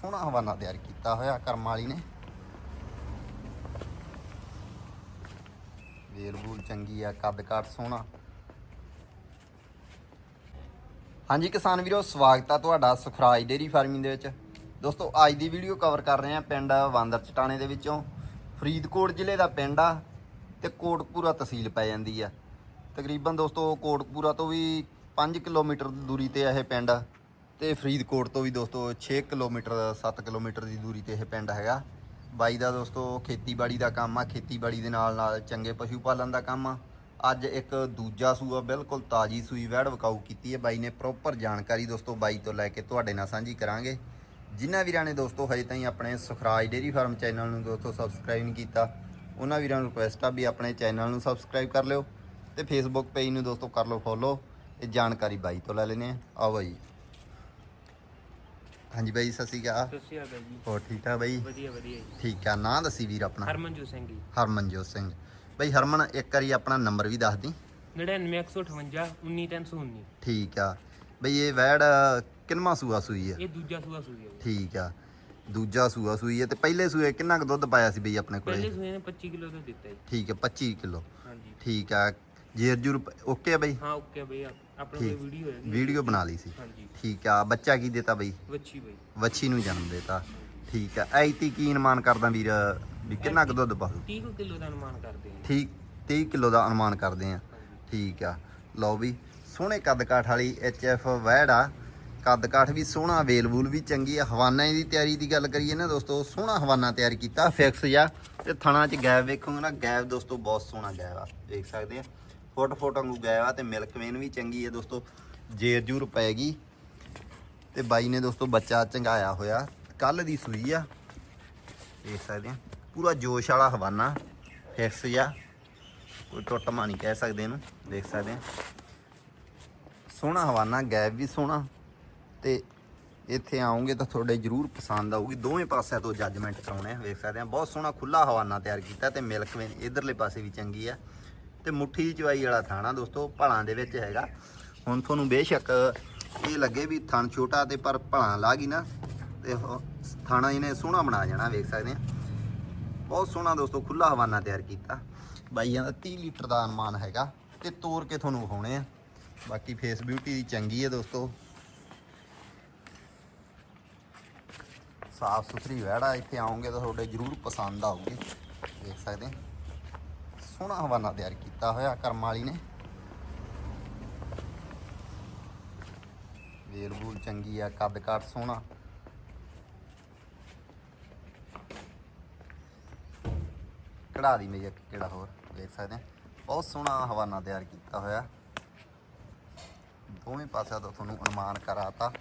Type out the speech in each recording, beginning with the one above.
ਸੋਹਣਾ ਹਵਾਨਾ ਤਿਆਰ ਕੀਤਾ ਹੋਇਆ ਕਰਮ ਵਾਲੀ ਨੇ। ਵੇਲ ਬੂਲ ਚੰਗੀ ਆ, ਕੱਦ ਕਾਠ ਸੋਹਣਾ। ਹਾਂਜੀ ਕਿਸਾਨ ਵੀਰੋ, ਸਵਾਗਤ ਆ ਤੁਹਾਡਾ ਸੁਖਰਾਜ ਡੇਰੀ ਫਾਰਮਿੰਗ ਦੇ ਵਿੱਚ। ਦੋਸਤੋ, ਅੱਜ ਦੀ ਵੀਡੀਓ ਕਵਰ ਕਰ ਰਹੇ ਆ ਪਿੰਡ ਵਾਂਦਰ ਚਟਾਣੇ ਦੇ ਵਿੱਚੋਂ। ਫਰੀਦਕੋਟ ਜ਼ਿਲ੍ਹੇ ਦਾ ਪਿੰਡ ਆ ਤੇ ਕੋਟਪੂਰਾ ਤਹਿਸੀਲ ਪੈ ਜਾਂਦੀ ਆ। ਤਕਰੀਬਨ ਦੋਸਤੋ ਕੋਟਪੂਰਾ ਤੋਂ ਵੀ 5 ਕਿਲੋਮੀਟਰ ਦੂਰੀ ਤੇ ਇਹ ਪਿੰਡ। ਤੇ ਫਰੀਦਕੋਟ ਤੋਂ ਵੀ ਦੋਸਤੋ 6 ਕਿਲੋਮੀਟਰ 7 ਕਿਲੋਮੀਟਰ ਦੀ ਦੂਰੀ ਤੇ ਇਹ ਪਿੰਡ ਹੈਗਾ। ਬਾਈ ਦਾ ਦੋਸਤੋ ਖੇਤੀਬਾੜੀ ਦਾ ਕੰਮ ਆ, ਖੇਤੀਬਾੜੀ ਦੇ ਨਾਲ ਨਾਲ ਚੰਗੇ ਪਸ਼ੂ ਪਾਲਣ ਦਾ ਕੰਮ ਆ। ਅੱਜ ਇੱਕ ਦੂਜਾ ਸੂਆ ਬਿਲਕੁਲ ਤਾਜੀ ਸੂਈ ਵੈੜ ਵਕਾਊ ਕੀਤੀ ਹੈ। ਬਾਈ ਨੇ ਪ੍ਰੋਪਰ ਜਾਣਕਾਰੀ ਦੋਸਤੋ ਬਾਈ ਤੋਂ ਲੈ ਕੇ ਤੁਹਾਡੇ ਨਾਲ ਸਾਂਝੀ ਕਰਾਂਗੇ। ਜਿਨ੍ਹਾਂ ਵੀਰਾਂ ਨੇ ਦੋਸਤੋ ਹਜੇ ਤਾਈਂ ਆਪਣੇ ਸੁਖਰਾਜ ਡੇਰੀ ਫਾਰਮ ਚੈਨਲ ਨੂੰ ਦੋਸਤੋ ਸਬਸਕ੍ਰਾਈਬ ਨਹੀਂ ਕੀਤਾ, ਉਹਨਾਂ ਵੀਰਾਂ ਨੂੰ ਰਿਕੁਐਸਟ ਆ ਵੀ ਆਪਣੇ ਚੈਨਲ ਨੂੰ ਸਬਸਕ੍ਰਾਈਬ ਕਰ ਲਿਓ ਤੇ ਫੇਸਬੁੱਕ ਪੇਜ ਨੂੰ ਦੋਸਤੋ ਕਰ ਲਓ ਫੋਲੋ ਇਹ ਜਾਣਕਾਰੀ ਬਾਈ ਤੋਂ ਲੈ ਲੈਨੇ ਆ ਆਓ ਜੀ ਹਾਂਜੀ ਬਾਈ ਸਤਿ ਸ਼੍ਰੀ ਅਕਾਲ। ਸਤਿ ਸ਼੍ਰੀ ਅਕਾਲ ਜੀ। ਹੋਰ ਠੀਕ ਠਾਕ ਬਾਈ? ਵਧੀਆ ਵਧੀਆ ਜੀ। ਠੀਕ ਆ ਨਾਂ ਦੱਸੀ ਵੀਰ ਆਪਣਾ? ਹਰਮਨਜੋਤ ਸਿੰਘ ਜੀ। ਹਰਮਨਜੋਤ ਸਿੰਘ। ਬਾਈ ਹਰਮਨ ਇੱਕ ਵਾਰੀ ਆਪਣਾ ਨੰਬਰ ਵੀ ਦੱਸ ਦੀ। 99158 19319 ਠੀਕ ਆ। ਬਈ ਇਹ ਵੈੜ ਕਿੰਨਵਾਂ ਸੂਆ ਸੂਈ ਆ? ਇਹ ਦੂਜਾ ਸੂਆ ਸੂਈ ਹੈ ਜੀ। ਠੀਕ ਆ। ਦੂਜਾ ਸੂਆ ਸੂਈ ਆ ਤੇ ਪਹਿਲੇ ਸੂਏ ਕਿੰਨਾ ਕੁ ਦੁੱਧ ਪਾਇਆ ਸੀ ਬਈ ਆਪਣੇ ਪਹਿਲੇ ਕੋਲੇ ਸੂਏ ਨੇ 25 ਕਿਲੋ ਦਾ ਦਿੱਤਾ ਜੀ। ਠੀਕ ਆ 25 ਕਿਲੋ। ਹਾਂਜੀ। ਠੀਕ ਆ। ਜੇਰ ਜੂਰ ਓਕੇ ਆ ਬਈ? ਹਾਂ ਓਕੇ ਬਈ ਆਪਣੇ ਠੀਕ। ਵੀਡੀਓ ਹੈ ਵੀਡੀਓ ਬਣਾ ਲਈ ਸੀ। ਹਾਂਜੀ। ਠੀਕ ਆ। ਬੱਚਾ ਕੀ ਦਿੱਤਾ ਬਈ? ਵੱਛੀ ਬਈ। ਵੱਛੀ ਨੂੰ ਜਨਮ ਦਿੱਤਾ। ਠੀਕ ਆ। ਐਤੀ ਕੀ ਅਨੁਮਾਨ ਕਰਦਾ ਵੀਰ? ਵੀ ਕਿੰਨਾ ਕੁ ਦੁੱਧ ਪਾਉ 30 ਕਿਲੋ ਦਾ ਅਨੁਮਾਨ ਕਰਦੇ ਹਾਂ ਜੀ। ਠੀਕ 30 ਕਿਲੋ ਦਾ ਅਨੁਮਾਨ ਕਰਦੇ ਆ। ਹਾਂਜੀ। ਠੀਕ ਆ। ਲਓ ਵੀ ਸੋਹਣੇ ਕੱਦ ਕਾਠ ਵਾਲੀ ਐਫ ਵੈੜ ਆ। ਕੱਦ ਕਾਠ ਵੀ ਸੋਹਣਾ ਵੇਲ ਵੂਲ ਵੀ ਚੰਗੀ ਆ। ਹਵਾਨਾ ਦੀ ਤਿਆਰੀ ਦੀ ਗੱਲ ਕਰੀਏ ਨਾ ਦੋਸਤੋ ਸੋਹਣਾ ਹਵਾਨਾ ਤਿਆਰ ਕੀਤਾ ਫਿਕਸ ਜਾ ਤੇ ਥਣਾ 'ਚ ਗੈਪ ਵੇਖੋਗੇ ਨਾ ਗੈਪ ਦੋਸਤੋ ਬਹੁਤ ਸੋਹਣਾ ਗੈਪ ਆ। ਦੇਖ ਸਕਦੇ ਆ। ਫੁੱਟ ਫੁੱਟ ਵਾਂਗੂ ਗੈਪ ਆ ਤੇ ਮਿਲਕ ਵੇਨ ਵੀ ਚੰਗੀ ਹੈ ਦੋਸਤੋ, ਜੇਰ ਜੂਰ ਪੈਗੀ ਤੇ ਬਾਈ ਨੇ ਦੋਸਤੋ ਬੱਚਾ ਚੰਗਾਇਆ ਹੋਇਆ ਕੱਲ ਦੀ ਸੂਈ ਆ। ਦੇਖ ਸਕਦੇ ਆ, ਪੂਰਾ ਜੋਸ਼ ਵਾਲਾ ਹਵਾਨਾ ਫਿਕਸ ਜਾ ਕੋਈ ਟੁੱਟਮਾ ਨਹੀਂ ਕਹਿ ਸਕਦੇ ਇਹਨੂੰ, ਦੇਖ ਸਕਦੇ ਆ। ਸੋਹਣਾ ਹਵਾਨਾ ਗੈਪ ਵੀ ਸੋਹਣਾ। ਤੇ ਇੱਥੇ ਆਉਂਗੇ ਤਾਂ ਤੁਹਾਡੇ ਜਰੂਰ ਪਸੰਦ ਆਊਗੀ। ਦੋਵੇਂ ਪਾਸਿਆਂ ਤੋਂ ਜੱਜਮੈਂਟ ਕਰਾਉਣੇ ਆ ਵੇਖ ਸਕਦੇ ਆ। ਬਹੁਤ ਸੋਹਣਾ ਖੁੱਲਾ ਹਵਾਨਾ ਤਿਆਰ ਕੀਤਾ ਤੇ ਮਿਲਕ ਵੇਨ ਇਧਰਲੇ ਪਾਸੇ ਵੀ ਚੰਗੀ ਆ। ਤੇ ਮੁੱਠੀ ਦੀ ਚਵਾਈ ਵਾਲਾ ਥਾਣਾ ਦੋਸਤੋ, ਭਲਾਂ ਦੇ ਵਿੱਚ ਹੈਗਾ। ਹੁਣ ਤੁਹਾਨੂੰ ਬੇਸ਼ੱਕ ਇਹ ਲੱਗੇ ਵੀ ਥਣ ਛੋਟਾ ਤੇ ਪਰ ਭਲਾਂ ਲਾ ਗਈ ਨਾ, ਤੇ ਥਾਣਾ ਇਹਨੇ ਸੋਹਣਾ ਬਣਾ ਜਾਣਾ, ਵੇਖ ਸਕਦੇ ਆ ਬਹੁਤ ਸੋਹਣਾ ਦੋਸਤੋ ਖੁੱਲਾ ਹਵਾਨਾ ਤਿਆਰ ਕੀਤਾ। ਬਾਈਆਂ ਦਾ 30 ਲੀਟਰ ਦਾ ਅਨੁਮਾਨ ਹੈਗਾ, ਤੇ ਤੋਰ ਕੇ ਤੁਹਾਨੂੰ ਵਿਖਾਉਣੇ ਆ। ਬਾਕੀ ਫੇਸ ਬਿਊਟੀ ਦੀ ਚੰਗੀ ਹੈ ਦੋਸਤੋ। ਸਾਫ਼ ਸੁਥਰੀ ਵਹਿੜਾ, ਇੱਥੇ ਆਉਂਗੇ ਤਾਂ ਤੁਹਾਡੇ ਜ਼ਰੂਰ ਪਸੰਦ ਆਊਗੀ। ਦੇਖ ਸਕਦੇ ਸੋਹਣਾ ਹਵਾਨਾ ਤਿਆਰ ਕੀਤਾ ਹੋਇਆ ਕਰਮ ਵਾਲੀ ਨੇ। ਵੇਲ ਬੂਲ ਚੰਗੀ ਆ, ਕੱਦ ਕਾਠ ਸੋਹਣਾ। ਕੜਾ ਦੀ ਮੇਜ ਕਿਹੜਾ ਹੋਰ, ਦੇਖ ਸਕਦੇ ਆ। ਬਹੁਤ ਸੋਹਣਾ ਹਵਾਨਾ ਤਿਆਰ ਕੀਤਾ ਹੋਇਆ। ਦੋਵੇਂ ਪਾਸਿਆਂ ਤੋਂ ਤੁਹਾਨੂੰ ਅਨੁਮਾਨ ਕਰਾਤਾ।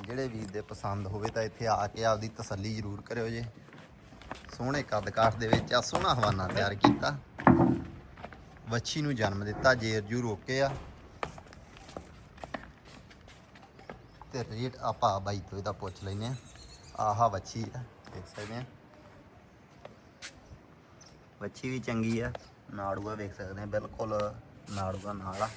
ਜਿਹੜੇ ਵੀਰ ਦੇ ਪਸੰਦ ਹੋਵੇ ਤਾਂ ਇੱਥੇ ਆ ਕੇ ਆਪਦੀ ਤਸੱਲੀ ਜ਼ਰੂਰ ਕਰਿਓ ਜੇ। ਸੋਹਣੇ ਕੱਦ ਕਾਠ ਦੇ ਵਿੱਚ ਆ, ਸੋਹਣਾ ਹਵਾਨਾ ਤਿਆਰ ਕੀਤਾ। ਵੱਛੀ ਨੂੰ ਜਨਮ ਦਿੱਤਾ ਜੇਰ ਜੂ ਰੋਕੇ ਆ। ਤੇ ਰੇਟ ਆਪਾਂ ਬਾਈ ਤੋਂ ਇਹਦਾ ਪੁੱਛ ਲੈਨੇ ਆ। ਆਹਾ ਵੱਛੀ ਆ ਦੇਖ ਸਕਦੇ ਆ। ਵੱਛੀ ਵੀ ਚੰਗੀ ਆ ਨਾੜੂਆ ਵੇਖ ਸਕਦੇ ਆ ਬਿਲਕੁਲ ਨਾੜੂਆ ਨਾਲ ਆ।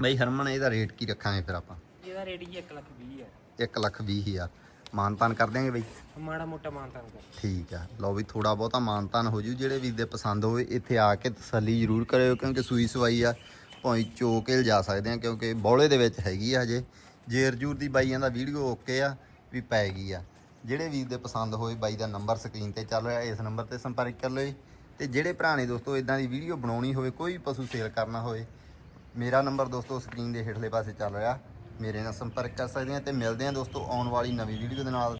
ਬਈ ਹਰਮਨ ਇਹਦਾ ਰੇਟ ਕੀ ਰੱਖਾਂਗੇ ਫਿਰ ਆਪਾਂ? ਇਹਦਾ ਰੇਟ ਜੀ 1 ਲੱਖ 20 ਹੈ 1 ਲੱਖ ਵੀਹ ਹਜ਼ਾਰ। ਮਾਨਤਾਨ ਕਰ ਦਿਆਂਗੇ ਬਈ? ਮਾੜਾ ਮੋਟਾ ਮਾਨਤਾਨ ਕਰ ਠੀਕ ਆ। ਲਓ ਵੀ ਥੋੜਾ ਬਹੁਤਾ ਮਾਨਤਾਨ ਹੋ ਜੂ। ਜਿਹੜੇ ਵੀਰ ਦੇ ਪਸੰਦ ਹੋਵੇ ਇੱਥੇ ਆ ਕੇ ਤਸੱਲੀ ਜ਼ਰੂਰ ਕਰਿਓ ਕਿਉਂਕਿ ਸੂਈ ਸਵਾਈ ਆ। ਭਾਵੇਂ ਚੋਕੇ ਜਾ ਸਕਦੇ ਆ ਕਿਉਂਕਿ ਬੌਲੇ ਦੇ ਵਿੱਚ ਹੈਗੀ ਆ ਹਜੇ। ਜੇਰ ਜੂਰ ਦੀ ਬਾਈਆਂ ਦਾ ਵੀਡੀਓ ਓਕੇ ਆ ਵੀ ਪੈ ਗਈ ਆ। ਜਿਹੜੇ ਵੀਰ ਦੇ ਪਸੰਦ ਹੋਵੇ ਬਾਈ ਦਾ ਨੰਬਰ ਸਕਰੀਨ ਤੇ ਚੱਲ ਰਿਹਾ ਇਸ ਨੰਬਰ ਤੇ ਸੰਪਰਕ ਕਰ ਲਿਓ। ਤੇ ਜਿਹੜੇ ਭਰਾ ਨੇ ਦੋਸਤੋ ਇਦਾਂ ਦੀ ਵੀਡੀਓ ਬਣਾਉਣੀ ਹੋਵੇ ਕੋਈ ਪਸ਼ੂ ਸੇਲ ਕਰਨਾ ਹੋਵੇ ਮੇਰਾ ਨੰਬਰ ਦੋਸਤੋ ਸਕਰੀਨ ਦੇ ਹੇਠਲੇ ਪਾਸੇ ਚੱਲ ਰਿਹਾ। ਮੇਰੇ ਨਾਲ ਸੰਪਰਕ ਕਰ ਸਕਦੇ ਆ ਤੇ ਮਿਲਦੇ ਆ ਦੋਸਤੋ ਆਉਣ ਵਾਲੀ ਨਵੀਂ ਵੀਡੀਓ ਦੇ ਨਾਲ।